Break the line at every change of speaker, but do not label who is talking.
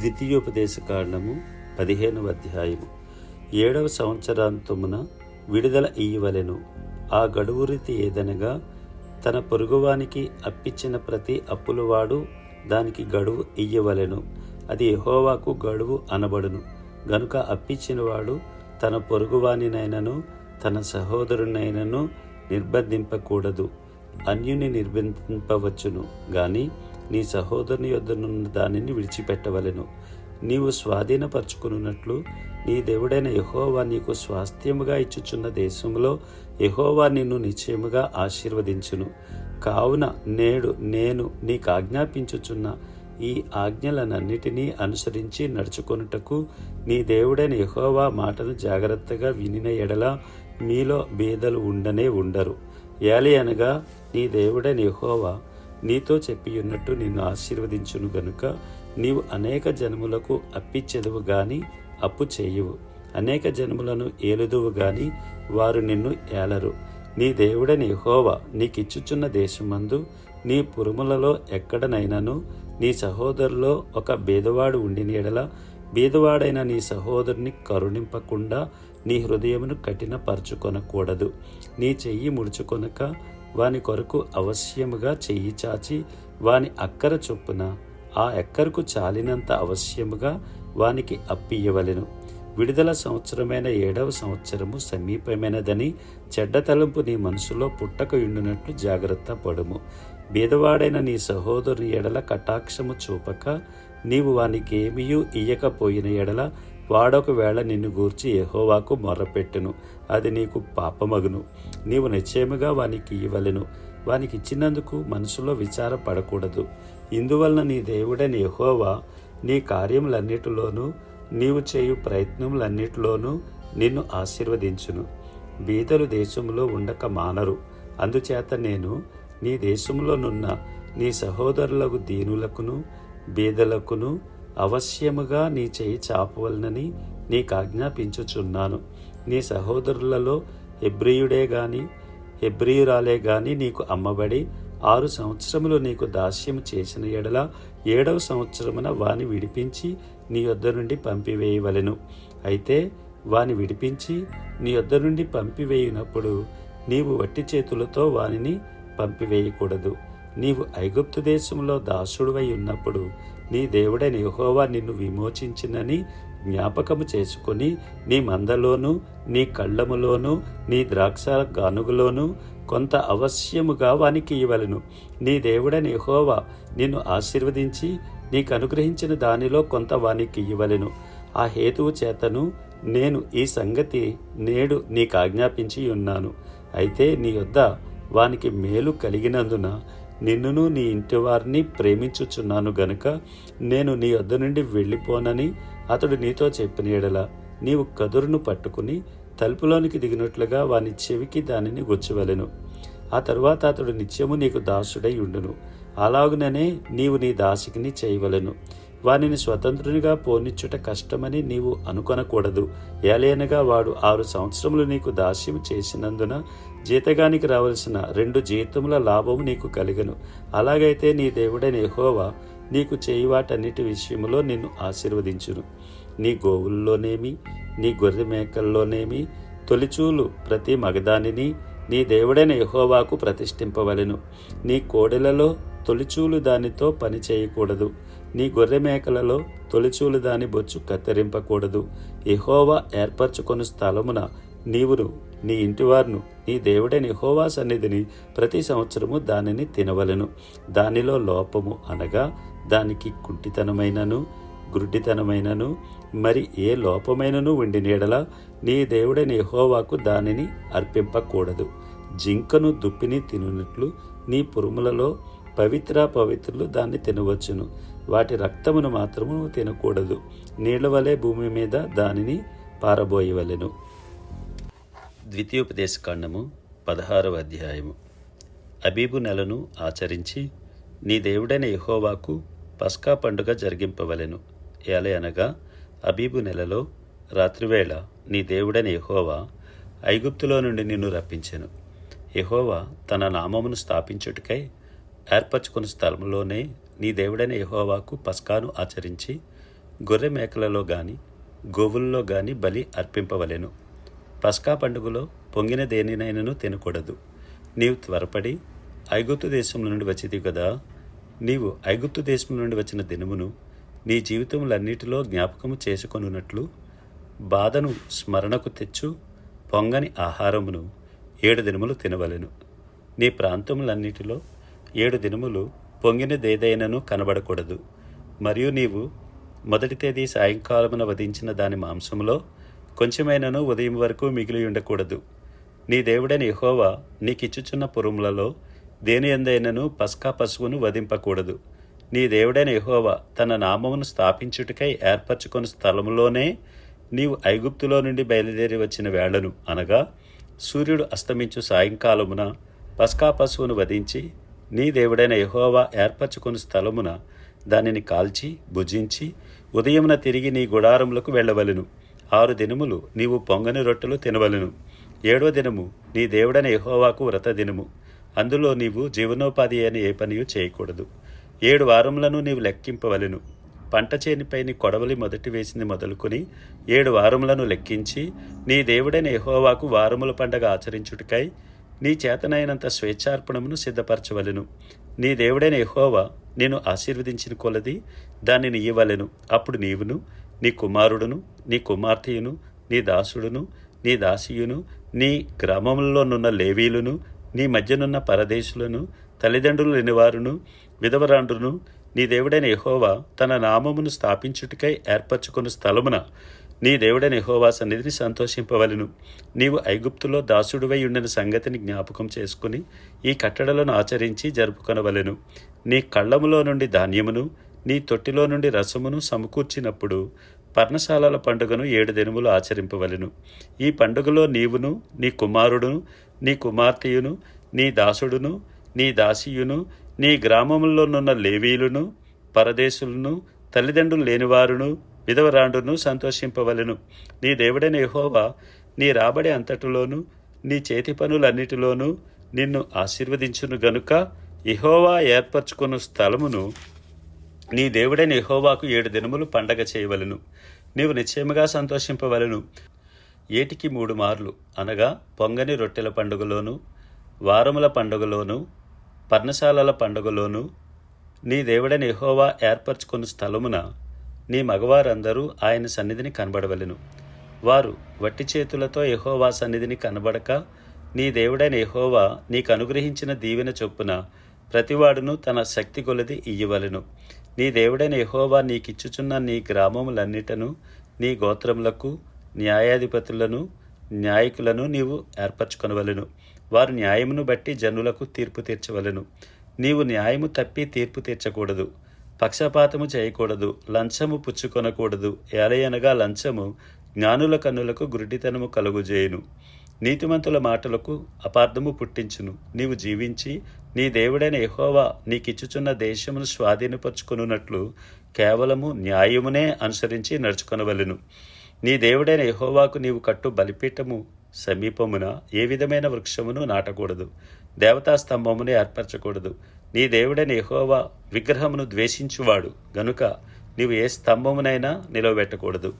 ద్వితీయోపదేశ కాండము పదిహేనవ అధ్యాయము. ఏడవ సంవత్సరాంతమున విడుదల ఇయ్యవలెను. ఆ గడువు రీతి ఏదనగా తన పొరుగువానికి అప్పిచ్చిన ప్రతి అప్పులవాడు దానికి గడువు ఇయ్యవలెను. అది ఎహోవాకు గడువు అనబడును. గనుక అప్పిచ్చినవాడు తన పొరుగువానినైనను తన సహోదరునైనను నిర్బంధింపకూడదు. అన్యుని నిర్బంధింపవచ్చును. కానీ నీ సహోదరుని యొద్దనున్న దానిని విడిచిపెట్టవలెను. నీవు స్వాధీనపరచుకున్నట్లు నీ దేవుడైన యహోవా నీకు స్వాస్థ్యముగా ఇచ్చుచున్న దేశంలో యహోవా నిన్ను నిశ్చయముగా ఆశీర్వదించును. కావున నేడు నేను నీకు ఆజ్ఞాపించుచున్న ఈ ఆజ్ఞలనన్నిటినీ అనుసరించి నడుచుకొనుటకు నీ దేవుడైన యహోవా మాటను జాగ్రత్తగా వినిన ఎడల మీలో బీదలు ఉండనే ఉండరు. ఏలి అనగా నీ దేవుడైన యహోవా నీతో చెప్పియున్నట్టు నిన్ను ఆశీర్వదించును గనుక. నీవు అనేక జనములకు అప్పిచ్చెదువు గాని అప్పు చేయువు. అనేక జనములను ఏలుదువు గాని వారు నిన్ను ఏలరు. నీ దేవుడని హోవా నీకిచ్చుచున్న దేశమందు నీ పురుములలో ఎక్కడనైనాను నీ సహోదరులో ఒక బీదవాడు ఉండి ఎడల బీదవాడైన నీ సహోదరుని కరుణింపకుండా నీ హృదయమును కఠినపరచుకొనకూడదు. నీ చెయ్యి ముడుచుకొనక వాని కొరకు అవశ్యముగా చెయ్యి చాచి వాని అక్కర చొప్పున ఆ ఎక్కరకు చాలినంత అవశ్యముగా వానికి అప్పియ్యవలెను. విడుదల సంవత్సరమైన ఏడవ సంవత్సరము సమీపమైనదని చెడ్డ తలంపు నీ మనసులో పుట్టక ఉండునట్లు జాగ్రత్త పడుము. బీదవాడైన నీ సహోదరుని ఎడల కటాక్షము చూపక నీవు వానికి ఏమీయూ ఇయ్యకపోయిన ఎడల వాడొకవేళ నిన్ను గూర్చి ఎహోవాకు మొర్రపెట్టును అది నీకు పాపమగును. నీవు నిశ్చయముగా వానికి ఇవ్వలెను. వానికి ఇచ్చినందుకు మనసులో విచారపడకూడదు. ఇందువలన నీ దేవుడైన యెహోవా నీ కార్యములన్నిటిలోనూ నీవు చేయు ప్రయత్నములన్నిటిలోనూ నిన్ను ఆశీర్వదించును. బీదలు దేశంలో ఉండక మానరు. అందుచేత నేను నీ దేశంలోనున్న నీ సహోదరులకు దీనులకును బీదలకును అవశ్యముగా నీ చేయి చాపవలనని నీకు ఆజ్ఞాపించుచున్నాను. నీ సహోదరులలో హెబ్రియుడే గాని హెబ్రియురాలే గాని నీకు అమ్మబడి ఆరు సంవత్సరములు నీకు దాస్యం చేసిన ఎడల ఏడవ సంవత్సరమున వాని విడిపించి నీ యొద్ద నుండి పంపివేయవలెను. అయితే వాని విడిపించి నీ యొద్ద నుండి పంపివేయునప్పుడు నీవు వట్టి చేతులతో వానిని పంపివేయకూడదు. నీవు ఐగుప్తు దేశంలో దాసుడువై ఉన్నప్పుడు నీ దేవుడైన యహోవా నిన్ను విమోచించినని జ్ఞాపకము చేసుకొని నీ మందలోను నీ కళ్ళములోను నీ ద్రాక్ష గానుగులోను కొంత అవశ్యముగా వానికి ఇవ్వలను. నీ దేవుడైన యహోవా నిన్ను ఆశీర్వదించి నీకు అనుగ్రహించిన దానిలో కొంత వానికి ఇవ్వలెను. ఆ హేతువు చేతను నేను ఈ సంగతి నేడు నీకు ఆజ్ఞాపించి ఉన్నాను. అయితే నీ యొద్ద వానికి మేలు కలిగినందున నిన్నును నీ ఇంటి వారిని ప్రేమించుచున్నాను గనుక నేను నీ వద్ద నుండి వెళ్ళిపోనని అతడు నీతో చెప్పిన ఎడల నీవు కదురును పట్టుకుని తలుపులోనికి దిగినట్లుగా వాని చెవికి దానిని గుచ్చవలెను. ఆ తరువాత అతడు నిత్యము నీకు దాసుడై ఉండును. అలాగుననే నీవు నీ దాసికిని చేయవలెను. వానిని స్వతంత్రునిగా పోనిచ్చుట కష్టమని నీవు అనుకొనకూడదు. ఏలైనగా వాడు ఆరు సంవత్సరములు నీకు దాస్యం చేసినందున జీతగానికి రావలసిన రెండు జీతముల లాభము నీకు కలిగను. అలాగైతే నీ దేవుడైన ఎహోవా నీకు చేయివాటన్నిటి విషయంలో నిన్ను ఆశీర్వదించును. నీ గోవుల్లోనేమి నీ గొర్రె మేకల్లోనేమి తొలిచూలు ప్రతి మగదానిని నీ దేవుడైన యహోవాకు ప్రతిష్ఠింపవలెను. నీ కోడెలలో తొలిచూలు దానితో పని చేయకూడదు. నీ గొర్రె మేకలలో తొలిచూలు దాని బొచ్చు కత్తిరింపకూడదు. ఎహోవా ఏర్పరచుకొని స్థలమున నీవును నీ ఇంటివారును నీ దేవుడైన యెహోవా సన్నిధిని ప్రతి సంవత్సరము దానిని తినవలెను. దానిలో లోపము అనగా దానికి కుంటితనమైనను గుడ్డితనమైనను మరి ఏ లోపమైనను ఉండి నీడల నీ దేవుడైన యెహోవాకు దానిని అర్పింపకూడదు. జింకను దుప్పిని తినున్నట్లు నీ పురుములలో పవిత్ర పవిత్రులు దాన్ని తినవచ్చును. వాటి రక్తమును మాత్రము తినకూడదు. నీళ్ళ వలె భూమి మీద దానిని పారబోయవలెను. ద్వితీయోపదేశకాండము పదహారవ అధ్యాయము. అబీబు నెలను ఆచరించి నీ దేవుడైన యహోవాకు పస్కా పండుగ జరిగింపవలెను. ఎలా అనగా అబీబు నెలలో రాత్రివేళ నీ దేవుడైన యహోవా ఐగుప్తులో నుండి నిన్ను రప్పించెను. యహోవా తన నామమును స్థాపించుటకై ఏర్పరచుకున్న స్థలంలోనే నీ దేవుడైన యహోవాకు పస్కాను ఆచరించి గొర్రె మేకలలో గాని గోవుల్లో గాని బలి అర్పింపవలెను. పస్కా పండుగలో పొంగిన దేనినైనను తినకూడదు. నీవు త్వరపడి ఐగుప్తు దేశం నుండి వచ్చింది కదా. నీవు ఐగుప్తు దేశం నుండి వచ్చిన దినమును నీ జీవితములన్నిటిలో జ్ఞాపకము చేసుకొనున్నట్లు బాధను స్మరణకు తెచ్చు పొంగని ఆహారమును ఏడు దినములు తినవలెను. నీ ప్రాంతములన్నిటిలో ఏడు దినములు పొంగినదేదైనను కనబడకూడదు. మరియు నీవు మొదటి తేదీ సాయంకాలమున వధించిన దాని మాంసంలో కొంచెమైనను ఉదయం వరకు మిగిలి ఉండకూడదు. నీ దేవుడైన యెహోవా నీకిచ్చుచున్న పురుములలో దేని ఎందైనను పస్కా పశువును వధింపకూడదు. నీ దేవుడైన యెహోవా తన నామమును స్థాపించుటకై ఏర్పరచుకున్న స్థలములోనే నీవు ఐగుప్తులో నుండి బయలుదేరి వచ్చిన వేళను అనగా సూర్యుడు అస్తమించు సాయంకాలమున పస్కా పశువును వధించి నీ దేవుడైన యహోవా ఏర్పరచుకున్న స్థలమున దానిని కాల్చి భుజించి ఉదయమున తిరిగి నీ గుడారములకు వెళ్ళవలెను. ఆరు దినములు నీవు పొంగని రొట్టెలు తినవలెను. ఏడో దినము నీ దేవుడైన యహోవాకు వ్రత దినము. అందులో నీవు జీవనోపాధి అయిన ఏ పనియు చేయకూడదు. ఏడు వారములను నీవు లెక్కింపవలెను. పంట చేనిపైని కొడవలి మొదటి వేసింది మొదలుకొని ఏడు వారములను లెక్కించి నీ దేవుడైన యహోవాకు వారముల పండగ ఆచరించుటకై నీ చేతనైనంత స్వేచ్ఛార్పణమును సిద్ధపరచవలెను. నీ దేవుడైన ఎహోవా నేను ఆశీర్వదించిన కొలది దానిని ఇయ్యవలెను. అప్పుడు నీవును నీ కుమారుడును నీ కుమార్తెయును నీ దాసుడును నీ దాసియును నీ గ్రామంలోనున్న లేవీలును నీ మధ్యనున్న పరదేశులను తల్లిదండ్రులు లేనివారును విధవరాండ్రును నీ దేవుడైన యహోవా తన నామమును స్థాపించుటకై ఏర్పరచుకున్న స్థలమున నీ దేవుడైన యహోవా సన్నిధిని సంతోషింపవలెను. నీవు ఐగుప్తులో దాసుడువై ఉండిన సంగతిని జ్ఞాపకం చేసుకుని ఈ కట్టడలను ఆచరించి జరుపుకొనవలెను. నీ కళ్ళములో నుండి ధాన్యమును నీ తొట్టిలో నుండి రసమును సమకూర్చినప్పుడు పర్ణశాలల పండుగను ఏడు దినములు ఆచరింపవలను. ఈ పండుగలో నీవును నీ కుమారుడును నీ కుమార్తెయును నీ దాసుడును నీ దాసియును నీ గ్రామములోనున్న లేవీలును పరదేశులను తల్లిదండ్రులు లేనివారును విధవరాండును సంతోషింపవలెను. నీ దేవుడైన యహోవా నీ రాబడి అంతటిలోనూ నీ చేతి పనులన్నిటిలోనూ నిన్ను ఆశీర్వదించును గనుక ఇహోవా ఏర్పరచుకున్న స్థలమును నీ దేవుడైన ఇహోవాకు ఏడు దినములు పండగ చేయవలెను. నీవు నిశ్చయముగా సంతోషింపవలెను. ఏటికి మూడు మార్లు అనగా పొంగని రొట్టెల పండుగలోను వారముల పండుగలోను పర్ణశాలల పండుగలోను నీ దేవుడైన ఇహోవా ఏర్పరచుకున్న స్థలమున నీ మగవారందరూ ఆయన సన్నిధిని కనబడవలెను. వారు వట్టి చేతులతో యహోవా సన్నిధిని కనబడక నీ దేవుడైన యహోవా నీకు అనుగ్రహించిన దీవెన చొప్పున ప్రతివాడును తన శక్తి కొలది ఇయ్యవలను. నీ దేవుడైన యహోవా నీకిచ్చుచున్న నీ గ్రామములన్నిటను నీ గోత్రములకు న్యాయాధిపతులను న్యాయకులను నీవు ఏర్పరచుకొనవలెను. వారు న్యాయమును బట్టి జనులకు తీర్పు తీర్చవలెను. నీవు న్యాయము తప్పి తీర్పు తీర్చకూడదు. పక్షపాతము చేయకూడదు లంచము పుచ్చుకొనకూడదు. ఏలయనగా లంచము జ్ఞానుల కన్నులకు గురుడితనము కలుగుజేయును. నీతిమంతుల మాటలకు అపార్థము పుట్టించును. నీవు జీవించి నీ దేవుడైన ఎహోవా నీకిచ్చుచున్న దేశమును స్వాధీనపరుచుకునున్నట్లు కేవలము న్యాయమునే అనుసరించి నడుచుకొనవలెను. నీ దేవుడైన ఎహోవాకు నీవు కట్టు బలిపీఠము సమీపమున ఏ విధమైన వృక్షమును నాటకూడదు. దేవతా స్తంభమును ఏర్పరచకూడదు. నీ దేవుడైన యహోవా విగ్రహమును ద్వేషించువాడు. గనుక నీవు ఏ స్తంభమునైనా నిలవబెట్టకూడదు.